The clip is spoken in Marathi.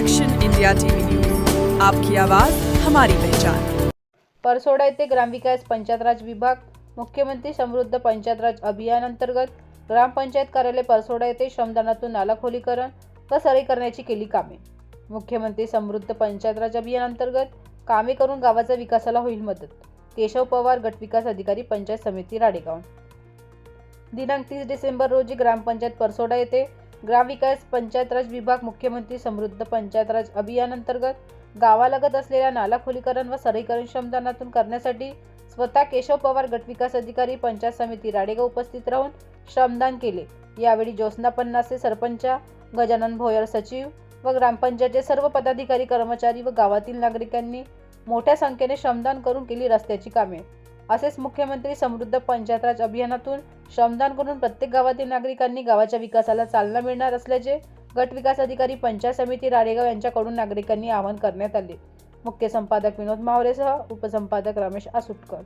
एक्शन इंडिया टीवी न्यूज आपकी आवाज हमारी पहचान। परसोडा येथे ग्रामविकास पंचायतराज विभाग मुख्यमंत्री समृद्ध पंचायतराज अभियान अंतर्गत ग्रामपंचायत कार्यालय परसोडा येथे श्रमदानातून नाला खोलीकरण व सरी करण्याची केली कामे. मुख्यमंत्री समृद्ध पंचायतराज अभियान अंतर्गत कामे करून गावाच्या विकासाला होईल मदत. केशव पवार गटविकास अधिकारी पंचायत समिती राडेगाव. दिनांक तीस डिसेंबर रोजी ग्रामपंचायत परसोडा येथे ग्रामविकास पंचायतराज विभाग मुख्यमंत्री समृद्ध पंचायतराज अभियान अंतर्गत गावालगत असलेल्या नाला खोलीकरण व सरळीकरण श्रमदानातून करण्यासाठी स्वतः केशव पवार गटविकास अधिकारी पंचायत समिती राडेगाव उपस्थित राहून श्रमदान केले. यावेळी ज्योत्स्ना पन्नासे सरपंच गजानन भोयर सचिव व ग्रामपंचायतचे सर्व पदाधिकारी कर्मचारी व गावातील नागरिकांनी मोठ्या संख्येने श्रमदान करून केली रस्त्याची कामे. असेच मुख्यमंत्री समृद्ध पंचायतराज अभियानातून श्रमदान करून प्रत्येक गावातील नागरिकांनी गावाच्या विकासाला चालना मिळणार असल्याचे गट विकास अधिकारी पंचायत समिती राडेगाव यांच्याकडून नागरिकांनी आवाहन करण्यात आले. मुख्य संपादक विनोद मावरेसह उपसंपादक रमेश आसुटकर